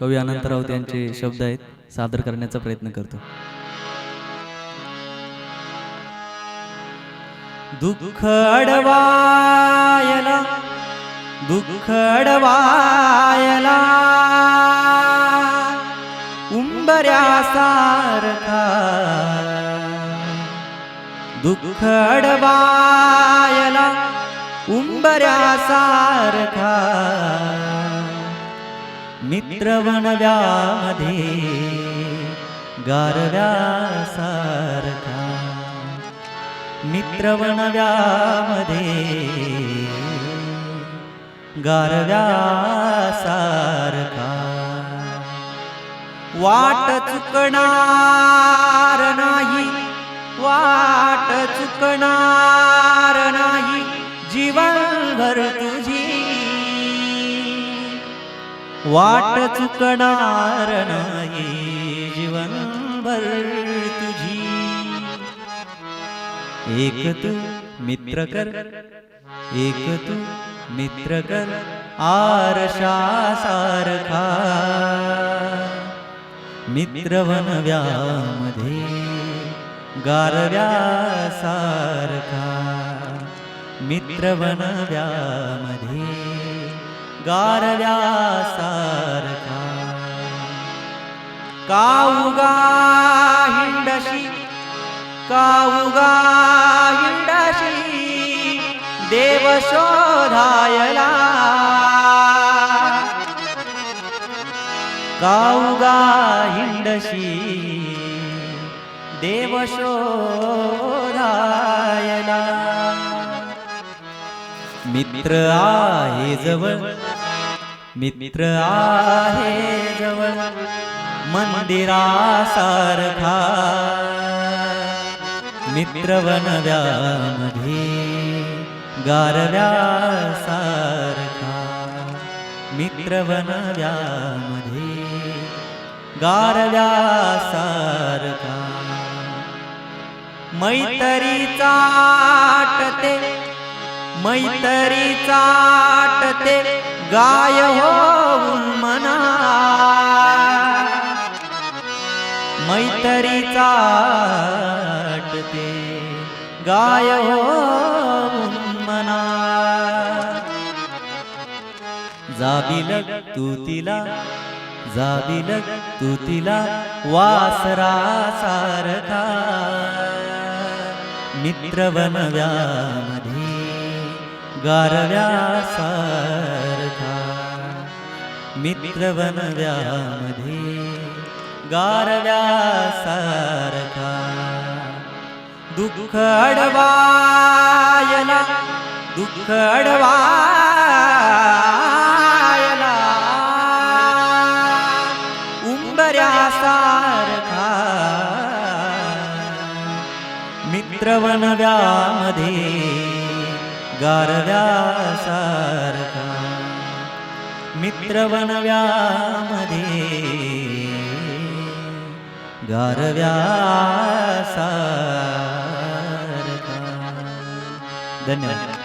कवी अनंतराव यांचे शब्द आहेत सादर करण्याचा प्रयत्न करतो. दुःख अडवायला दुःख अडवायला उंबऱ्यासारखा दुःख अडवायला उंबऱ्यासारखा मित्रवनव्यामध्ये गारव्यासारखा। मित्रवनव्यामध्ये गारव्यासारखा। वाट चुकणार वाट चुकणार नाही जीवनभर तुझी. एक तू मित्र कर एक तू मित्र कर आरशा सारखा मित्रवनव्यामध्ये गारव्यासारखा. मित्रवनव्यामध्ये गारव्यासारखा. काऊगा हिंडशी काऊगा हिंडशी देव शोधायला. काऊगा हिंडशी देव शोधायला. मित्र आहे जवळ मित्र आहे जवळ मंदिरासारखा. मित्रवनव्यामध्ये गारव्यासारखा. मित्रवनव्यामध्ये गारव्यासारखा. मैतरी चाटते मैतरी चाटते. गाय होऊन मना मैत्री चाटते गाय होऊन मना जाबिलक तू तिला जाबिलक तू तिला वासरा सारखा. मित्रवनव्यामध्ये गारव्यासारखा मित्रवनव्यामध्ये गारव्यासारखा दुःख अडवायला दुःख अडवायला उंबऱ्यासारखा मित्रवनव्यामध्ये गारव्यासारखा मित्रवनव्यामध्ये गारव्यासारखा। धन्यवाद।